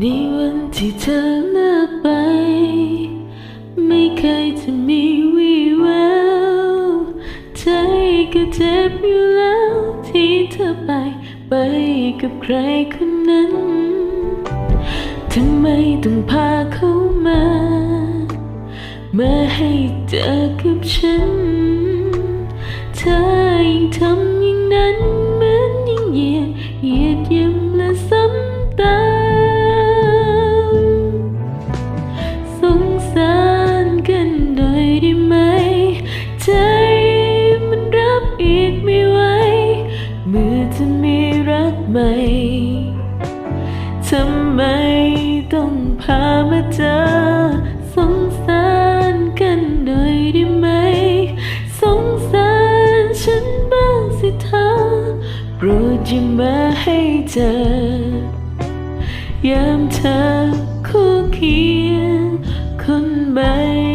ในวันที่เธอเลือกไป ไม่เคยจะมีวี่แววใจก็เจ็บอยู่แล้วที่เธอไป ไปกับใครคนนั้นทำไมต้องพาเขามามาให้เจอกับฉัน เธอยิ่งทำ หน่อยได้ไหม ใจมันรับอีกไม่ไหวเมื่อจะมีรักใหม่ทำไมต้องพามาเจอสงสารกันหน่อยได้ไหม สงสารฉันบ้างสิเธอโปรดอย่ามาให้เจอยามเธอคู่เคียงคนใหม่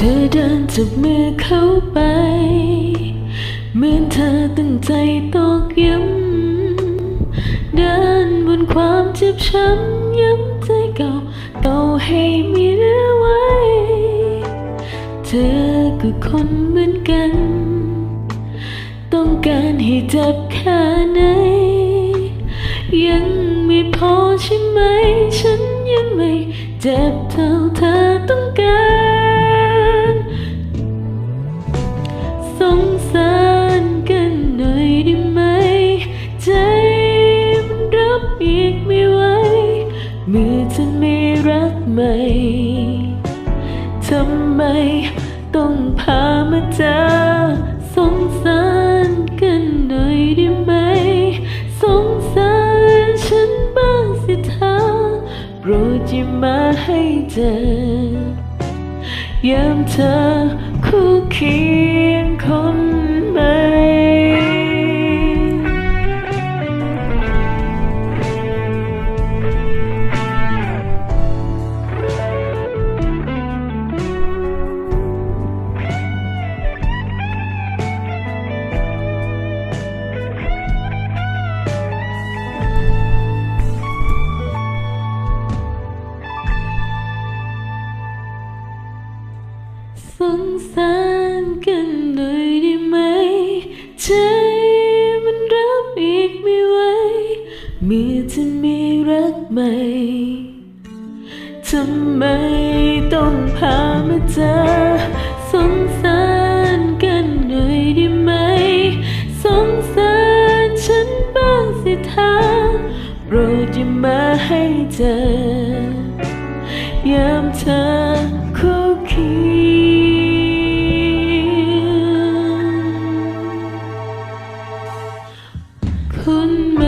เธอเดินจับมือเข้าไป เหมือนเธอตั้งใจตอกย้ำเดินบนความเจ็บช้ำย้ำใจเก่าเก่าให้มีเหลือไว้ เธอก็คนเหมือนกัน ต้องการให้เจ็บแค่ไหน ยังไม่พอใช่ไหม ฉันยังไม่เจ็บเท่าเธอ มื่อจะมีรักใหม่ทำไมต้องพามาเจอสงสารกันหน่อยได้ไหม สงสารฉันบ้างสิเธอโปรดอย่ามาให้เจอยามเธอคู่เคียงคน ทำไมต้องพามาเจอสงสารกันหน่อยได้ไหม สงสารฉันบ้างสิเธอโปรดอย่ามาให้เจอยามเธอคุกคีคุณมา